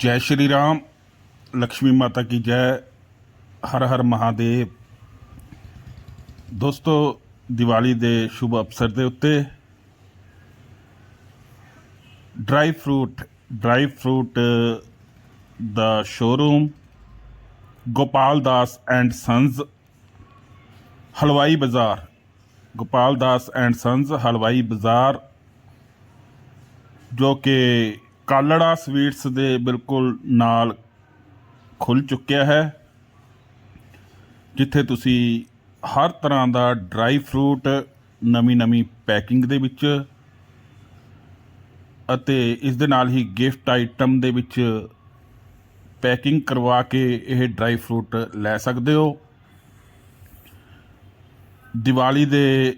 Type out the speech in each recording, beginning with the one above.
ਜੈ ਸ਼੍ਰੀ ਰਾਮ ਲక్ష్ਮੀ ਮਾਤਾ ਕੀ ਜੈ, ਹਰ ਹਰ ਮਹਾਦੇਵ। ਦੋਸਤੋ, ਦੀਵਾਲੀ ਦੇ ਸ਼ੁਭ ਅਵਸਰ ਦੇ ਉੱਤੇ dry fruit dry fruit the showroom, Gopal Das and sons Halwai Bazaar. Gopal Das and sons Halwai ਬਾਜ਼ਾਰ, ਜੋ ਕਿ ਕਾਲੜਾ ਸਵੀਟਸ ਦੇ ਬਿਲਕੁਲ ਨਾਲ ਖੁੱਲ ਚੁੱਕਿਆ ਹੈ, ਜਿੱਥੇ ਤੁਸੀਂ ਹਰ ਤਰ੍ਹਾਂ ਦਾ ਡਰਾਈ ਫਰੂਟ, ਨਵੀਂ ਨਵੀਂ ਪੈਕਿੰਗ ਦੇ ਵਿੱਚ ਅਤੇ ਇਸ ਦੇ ਨਾਲ ਹੀ ਗਿਫਟ ਆਈਟਮ ਦੇ ਵਿੱਚ ਪੈਕਿੰਗ ਕਰਵਾ ਕੇ ਇਹ ਡਰਾਈ ਫਰੂਟ ਲੈ ਸਕਦੇ ਹੋ। ਦੀਵਾਲੀ ਦੇ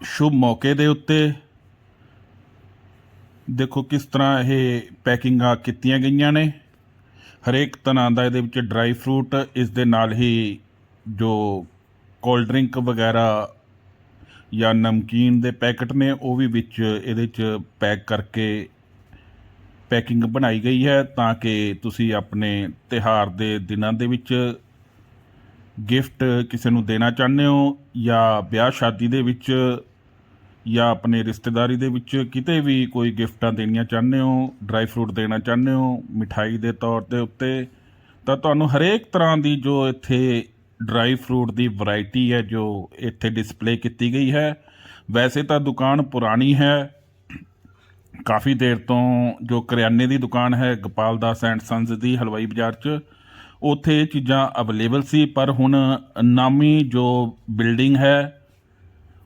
ਸ਼ੁਭ ਮੌਕੇ ਦੇ ਉੱਤੇ ਦੇਖੋ ਕਿਸ ਤਰ੍ਹਾਂ ਇਹ ਪੈਕਿੰਗਾਂ ਕੀਤੀਆਂ ਗਈਆਂ ਨੇ। ਹਰੇਕ ਤਰ੍ਹਾਂ ਦਾ ਇਹਦੇ ਵਿੱਚ ਡਰਾਈ ਫਰੂਟ, ਇਸ ਦੇ ਨਾਲ ਹੀ ਜੋ ਕੋਲਡ ਡਰਿੰਕ ਵਗੈਰਾ ਜਾਂ ਨਮਕੀਨ ਦੇ ਪੈਕਟ ਨੇ, ਉਹ ਵੀ ਵਿੱਚ ਇਹਦੇ 'ਚ ਪੈਕ ਕਰਕੇ ਪੈਕਿੰਗ ਬਣਾਈ ਗਈ ਹੈ ਤਾਂ ਕਿ ਤੁਸੀਂ ਆਪਣੇ ਤਿਹਾਰ ਦੇ ਦਿਨਾਂ ਦੇ ਵਿੱਚ ਗਿਫਟ ਕਿਸੇ ਨੂੰ ਦੇਣਾ ਚਾਹੁੰਦੇ ਹੋ ਜਾਂ ਵਿਆਹ ਸ਼ਾਦੀ ਦੇ ਵਿੱਚ ਜਾਂ ਆਪਣੇ ਰਿਸ਼ਤੇਦਾਰੀ ਦੇ ਵਿੱਚ ਕਿਤੇ ਵੀ ਕੋਈ ਗਿਫਟਾਂ ਦੇਣੀਆਂ ਚਾਹੁੰਦੇ ਹੋ ਡਰਾਈ ਫਰੂਟ ਦੇਣਾ ਚਾਹੁੰਦੇ ਹੋ, ਮਿਠਾਈ ਦੇ ਤੌਰ ਦੇ ਉੱਤੇ, ਤਾਂ ਤੁਹਾਨੂੰ ਹਰੇਕ ਤਰ੍ਹਾਂ ਦੀ ਜੋ ਇੱਥੇ ਡਰਾਈ ਫਰੂਟ ਦੀ ਵੈਰਾਈਟੀ ਹੈ, ਜੋ ਇੱਥੇ ਡਿਸਪਲੇ ਕੀਤੀ ਗਈ ਹੈ, ਵੈਸੇ ਤਾਂ ਦੁਕਾਨ ਪੁਰਾਣੀ ਹੈ, ਕਾਫੀ ਦੇਰ ਤੋਂ ਜੋ ਕਰਿਆਨੇ ਦੀ ਦੁਕਾਨ ਹੈ, ਗੋਪਾਲ ਦਾਸ ਐਂਡ ਸੰਸ ਦੀ ਹਲਵਾਈ ਬਾਜ਼ਾਰ 'ਚ, ਉੱਥੇ ਇਹ ਚੀਜ਼ਾਂ ਅਵੇਲੇਬਲ ਸੀ, ਪਰ ਹੁਣ ਨਾਮੀ ਜੋ ਬਿਲਡਿੰਗ ਹੈ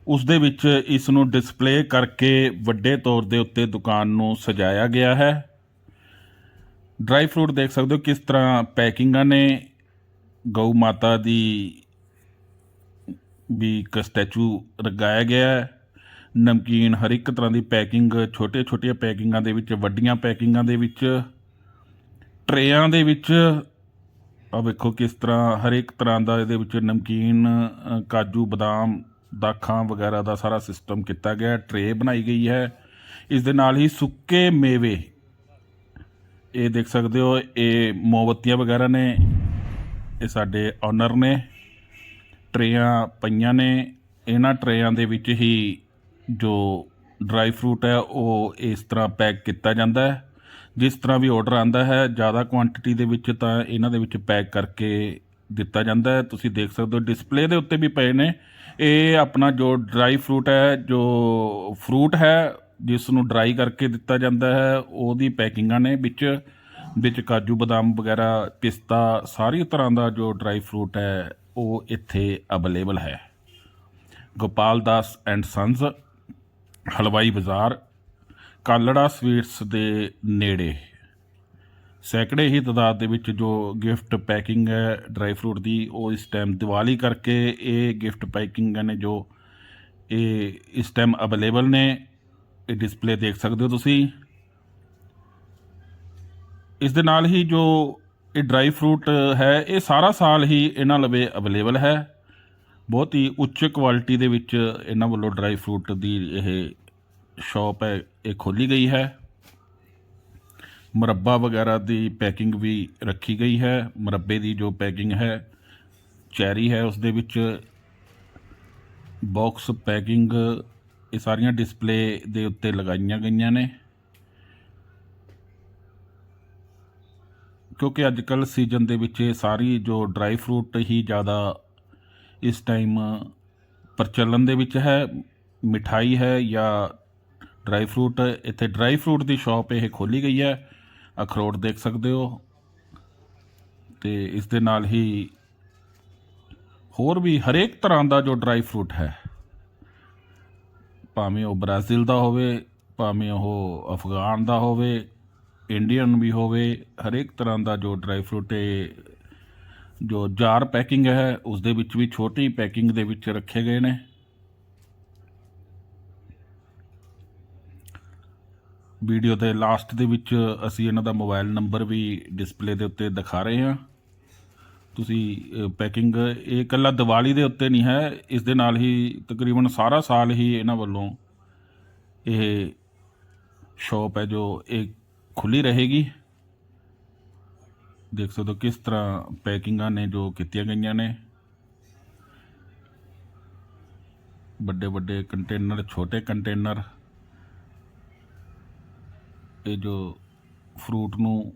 ਉਸ ਦੇ ਵਿੱਚ ਇਸ ਨੂੰ ਡਿਸਪਲੇ ਕਰਕੇ ਵੱਡੇ ਤੌਰ ਦੇ ਉੱਤੇ ਦੁਕਾਨ ਨੂੰ ਸਜਾਇਆ ਗਿਆ ਹੈ। ਡਰਾਈ ਫਰੂਟ ਦੇਖ ਸਕਦੇ ਹੋ ਕਿਸ ਤਰ੍ਹਾਂ ਪੈਕਿੰਗਾਂ ਨੇ। ਗਊ ਮਾਤਾ ਦੀ ਵੀ ਇੱਕ ਸਟੈਚੂ ਲਗਾਇਆ ਗਿਆ ਹੈ। ਨਮਕੀਨ ਹਰ ਇੱਕ ਤਰ੍ਹਾਂ ਦੀ ਪੈਕਿੰਗ ਛੋਟੇ ਛੋਟੀਆਂ ਪੈਕਿੰਗਾਂ ਦੇ ਵਿੱਚ, ਵੱਡੀਆਂ ਪੈਕਿੰਗਾਂ ਦੇ ਵਿੱਚ, ਟਰੇਆਂ ਦੇ ਵਿੱਚ। ਆ ਵੇਖੋ ਕਿਸ ਤਰ੍ਹਾਂ ਹਰ ਇੱਕ ਤਰ੍ਹਾਂ ਦਾ ਇਹਦੇ ਵਿੱਚ ਨਮਕੀਨ ਕਾਜੂ, ਬਦਾਮ ਦਾਖਾਂ ਵਗੈਰਾ ਦਾ ਸਾਰਾ ਸਿਸਟਮ ਕੀਤਾ ਗਿਆ ਟਰੇ ਬਣਾਈ ਗਈ ਹੈ। ਇਸ ਦੇ ਨਾਲ ਹੀ ਸੁੱਕੇ ਮੇਵੇ, ਇਹ ਦੇਖ ਸਕਦੇ ਹੋ, ਇਹ ਮੋਮਬੱਤੀਆਂ ਵਗੈਰਾ ਨੇ, ਇਹ ਸਾਡੇ ਓਨਰ ਨੇ ਟਰੇਆਂ ਪਈਆਂ ਨੇ। ਇਹਨਾਂ ਟਰੇਆਂ ਦੇ ਵਿੱਚ ਹੀ ਜੋ ਡਰਾਈ ਫਰੂਟ ਹੈ, ਉਹ ਇਸ ਤਰ੍ਹਾਂ ਪੈਕ ਕੀਤਾ ਜਾਂਦਾ ਹੈ। ਜਿਸ ਤਰ੍ਹਾਂ ਵੀ ਆਰਡਰ ਆਂਦਾ ਹੈ, ਜ਼ਿਆਦਾ ਕੁਆਂਟੀਟੀ ਦੇ ਵਿੱਚ ਤਾਂ ਇਹਨਾਂ ਦੇ ਵਿੱਚ ਪੈਕ ਕਰਕੇ ਦਿੱਤਾ ਜਾਂਦਾ ਹੈ। ਤੁਸੀਂ ਦੇਖ ਸਕਦੇ ਹੋ ਡਿਸਪਲੇ ਦੇ ਉੱਤੇ ਵੀ ਪਏ ਨੇ। ਇਹ ਆਪਣਾ ਜੋ ਡਰਾਈ ਫਰੂਟ ਹੈ, ਜੋ ਫਰੂਟ ਹੈ ਜਿਸ ਨੂੰ ਡਰਾਈ ਕਰਕੇ ਦਿੱਤਾ ਜਾਂਦਾ ਹੈ, ਉਹਦੀ ਪੈਕਿੰਗਾਂ ਨੇ ਵਿੱਚ ਵਿੱਚ ਕਾਜੂ, ਬਦਾਮ ਵਗੈਰਾ, ਪਿਸਤਾ ਸਾਰੀ ਤਰ੍ਹਾਂ ਦਾ ਜੋ ਡਰਾਈ ਫਰੂਟ ਹੈ, ਉਹ ਇੱਥੇ ਅਵੇਲੇਬਲ ਹੈ। ਗੋਪਾਲ ਦਾਸ ਐਂਡ ਸੰਸ ਹਲਵਾਈ ਬਾਜ਼ਾਰ, ਕਾਲੜਾ ਸਵੀਟਸ ਦੇ ਨੇੜੇ। ਸੈਂਕੜੇ ਹੀ ਤਦਾਦ ਦੇ ਵਿੱਚ ਜੋ ਗਿਫਟ ਪੈਕਿੰਗ ਹੈ, ਡਰਾਈ ਫਰੂਟ ਦੀ, ਉਹ ਇਸ ਟਾਈਮ ਦੀਵਾਲੀ ਕਰਕੇ ਇਹ ਗਿਫਟ ਪੈਕਿੰਗ ਨੇ ਜੋ ਇਹ ਇਸ ਟਾਈਮ ਅਵੇਲੇਬਲ ਨੇ। ਇਹ ਡਿਸਪਲੇ ਦੇਖ ਸਕਦੇ ਹੋ ਤੁਸੀਂ। ਇਸ ਦੇ ਨਾਲ ਹੀ ਜੋ ਇਹ ਡਰਾਈ ਫਰੂਟ ਹੈ, ਇਹ ਸਾਰਾ ਸਾਲ ਹੀ ਇਹਨਾਂ ਲਵੇ ਅਵੇਲੇਬਲ ਹੈ। ਬਹੁਤ ਹੀ ਉੱਚ ਕੁਆਲਿਟੀ ਦੇ ਵਿੱਚ ਇਹਨਾਂ ਵੱਲੋਂ ਡਰਾਈ ਫਰੂਟ ਦੀ ਇਹ ਸ਼ਾਪ ਹੈ, ਇਹ ਖੋਲੀ ਗਈ ਹੈ। ਮੁਰੱਬਾ ਵਗੈਰਾ ਦੀ ਪੈਕਿੰਗ ਵੀ ਰੱਖੀ ਗਈ ਹੈ। ਮੁਰੱਬੇ ਦੀ ਜੋ ਪੈਕਿੰਗ ਹੈ, ਚੈਰੀ ਹੈ, ਉਸ ਦੇ ਵਿੱਚ ਬਾਕਸ ਪੈਕਿੰਗ, ਇਹ ਸਾਰੀਆਂ ਡਿਸਪਲੇ ਦੇ ਉੱਤੇ ਲਗਾਈਆਂ ਗਈਆਂ ਨੇ। ਕਿਉਂਕਿ ਅੱਜ ਕੱਲ ਸੀਜ਼ਨ ਦੇ ਵਿੱਚ ਇਹ ਸਾਰੀ ਜੋ ਡਰਾਈ ਫਰੂਟ ਹੀ ਜ਼ਿਆਦਾ ਇਸ ਟਾਈਮ ਪ੍ਰਚਲਨ ਦੇ ਵਿੱਚ ਹੈ। ਮਿਠਾਈ ਹੈ ਜਾਂ ਡਰਾਈ ਫਰੂਟ ਇੱਥੇ ਡਰਾਈ ਫਰੂਟ ਦੀ ਸ਼ਾਪ ਇਹ ਖੋਲੀ ਗਈ ਹੈ। ਅਖਰੋਟ ਦੇਖ ਸਕਦੇ ਹੋ ਤੇ ਇਸ ਦੇ ਨਾਲ ਹੀ ਹੋਰ ਵੀ ਹਰੇਕ ਤਰ੍ਹਾਂ ਦਾ ਜੋ ਡਰਾਈ ਫਰੂਟ ਹੈ, ਭਾਵੇਂ ਉਹ ਬ੍ਰਾਜ਼ੀਲ ਦਾ ਹੋਵੇ, ਭਾਵੇਂ ਉਹ ਅਫਗਾਨ ਦਾ ਹੋਵੇ, ਇੰਡੀਅਨ ਵੀ ਹੋਵੇ, ਹਰੇਕ ਤਰ੍ਹਾਂ ਦਾ ਜੋ ਡਰਾਈ ਫਰੂਟ ਹੈ, ਜੋ ਜਾਰ ਪੈਕਿੰਗ ਹੈ ਉਸ ਦੇ ਵਿੱਚ ਵੀ ਛੋਟੀ ਪੈਕਿੰਗ ਦੇ ਵਿੱਚ ਰੱਖੇ ਗਏ ਨੇ। ਵੀਡੀਓ ਦੇ ਲਾਸਟ ਦੇ ਵਿੱਚ ਅਸੀਂ ਇਹਨਾਂ ਦਾ ਮੋਬਾਈਲ ਨੰਬਰ ਵੀ ਡਿਸਪਲੇ ਦੇ ਉੱਤੇ ਦਿਖਾ ਰਹੇ ਹਾਂ। ਤੁਸੀਂ ਪੈਕਿੰਗ ਇਹ ਇਕੱਲਾ ਦੀਵਾਲੀ ਦੇ ਉੱਤੇ ਨਹੀਂ ਹੈ, ਇਸ ਦੇ ਨਾਲ ਹੀ ਤਕਰੀਬਨ ਸਾਰਾ ਸਾਲ ਹੀ ਇਹਨਾਂ ਵੱਲੋਂ ਇਹ ਸ਼ਾਪ ਹੈ ਜੋ ਇਹ ਖੁੱਲੀ ਰਹੇਗੀ। ਦੇਖ ਸਕਦੇ ਹੋ ਕਿਸ ਤਰ੍ਹਾਂ ਪੈਕਿੰਗਾਂ ਨੇ ਜੋ ਕੀਤੀਆਂ ਗਈਆਂ ਨੇ। ਵੱਡੇ ਵੱਡੇ ਕੰਟੇਨਰ ਛੋਟੇ ਕੰਟੇਨਰ ਇਹ ਜੋ ਫਰੂਟ ਨੂੰ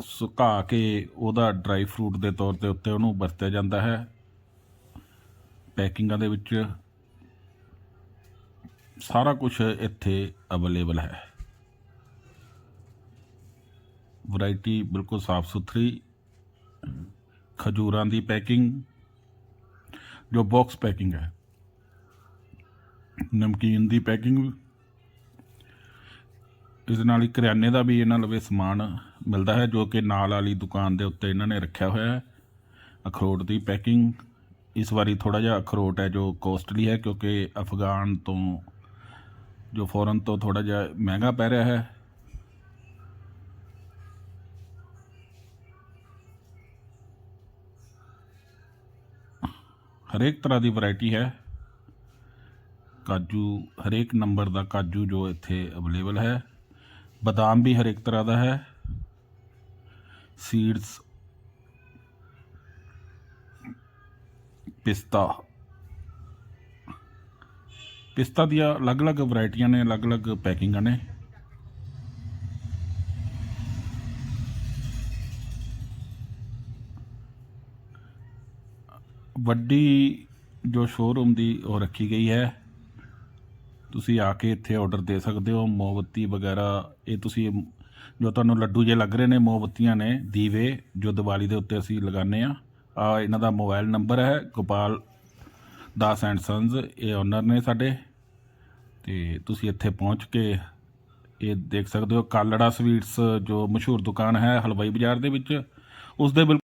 ਸੁਕਾ ਕੇ ਉਹਦਾ ਡਰਾਈ ਫਰੂਟ ਦੇ ਤੌਰ ਤੇ ਉੱਤੇ ਉਹਨੂੰ ਵਰਤਿਆ ਜਾਂਦਾ ਹੈ। ਪੈਕਿੰਗਾਂ ਦੇ ਵਿੱਚ ਸਾਰਾ ਕੁਝ ਇੱਥੇ ਅਵੇਲੇਬਲ ਹੈ। ਵੈਰਾਈਟੀ ਬਿਲਕੁਲ ਸਾਫ਼ ਸੁਥਰੀ, ਖਜੂਰਾਂ ਦੀ ਪੈਕਿੰਗ, ਜੋ ਬਾਕਸ ਪੈਕਿੰਗ ਹੈ। ਨਮਕੀਨ ਦੀ ਪੈਕਿੰਗ ਇਸ ਨਾਲ ਹੀ ਕਰਿਆਨੇ ਦਾ ਵੀ ਇਹਨਾਂ ਲਵੇ ਸਮਾਨ ਮਿਲਦਾ ਹੈ, ਜੋ ਕਿ ਨਾਲ ਵਾਲੀ ਦੁਕਾਨ ਦੇ ਉੱਤੇ ਇਹਨਾਂ ਨੇ ਰੱਖਿਆ ਹੋਇਆ ਹੈ। ਅਖਰੋਟ ਦੀ ਪੈਕਿੰਗ, ਇਸ ਵਾਰੀ ਥੋੜਾ ਜਿਹਾ ਅਖਰੋਟ ਹੈ ਜੋ ਕੋਸਟਲੀ ਹੈ, ਕਿਉਂਕਿ ਅਫਗਾਨ ਤੋਂ, ਜੋ ਫੋਰਨ ਤੋਂ ਥੋੜਾ ਜਿਹਾ ਮਹਿੰਗਾ ਪੈ ਰਿਹਾ ਹੈ। ਹਰੇਕ ਤਰ੍ਹਾਂ ਦੀ ਵੈਰਾਈਟੀ ਹੈ। ਕਾਜੂ, ਹਰੇਕ ਨੰਬਰ ਦਾ ਕਾਜੂ ਜੋ ਇੱਥੇ ਅਵੇਲੇਬਲ ਹੈ। ਬਦਾਮ ਵੀ ਹਰੇਕ ਤਰ੍ਹਾਂ ਦਾ ਹੈ। ਸੀਡਸ ਪਿਸਤਾ। ਪਿਸਤਾ ਦੀਆਂ ਅਲੱਗ-ਅਲੱਗ ਵੈਰਾਈਟੀਆਂ ਨੇ, ਅਲੱਗ-ਅਲੱਗ ਪੈਕਿੰਗਾਂ ਨੇ। ਵੱਡੀ ਜੋ ਸ਼ੋਰੂਮ ਦੀ ਉਹ ਰੱਖੀ ਗਈ ਹੈ। ਤੁਸੀਂ ਆ ਕੇ ਇੱਥੇ ਆਰਡਰ ਦੇ ਸਕਦੇ ਹੋ, ਮੋਮਬੱਤੀ ਵਗੈਰਾ, ਇਹ ਤੁਸੀਂ ਜੋ ਤੁਹਾਨੂੰ ਲੱਡੂ ਜੇ ਲੱਗ ਰਹੇ ਨੇ, ਮੋਮਬੱਤੀਆਂ ਨੇ, ਦੀਵੇ, ਜੋ ਦੀਵਾਲੀ ਦੇ ਉੱਤੇ ਅਸੀਂ ਲਗਾਉਂਦੇ ਆ ਆ ਇਹਨਾਂ ਦਾ ਮੋਬਾਈਲ ਨੰਬਰ ਹੈ, ਗੋਪਾਲ ਦਾਸ ਐਂਡ ਸੰਸ ਇਹ ਓਨਰ ਨੇ ਸਾਡੇ। ਤੇ ਤੁਸੀਂ ਇੱਥੇ ਪਹੁੰਚ ਕੇ ਇਹ ਦੇਖ ਸਕਦੇ ਹੋ, ਕਾਲੜਾ ਸਵੀਟਸ ਜੋ ਮਸ਼ਹੂਰ ਦੁਕਾਨ ਹੈ ਹਲਵਾਈ ਬਾਜ਼ਾਰ ਦੇ ਵਿੱਚ ਉਸ ਦੇ ਬਿਲਕੁਲ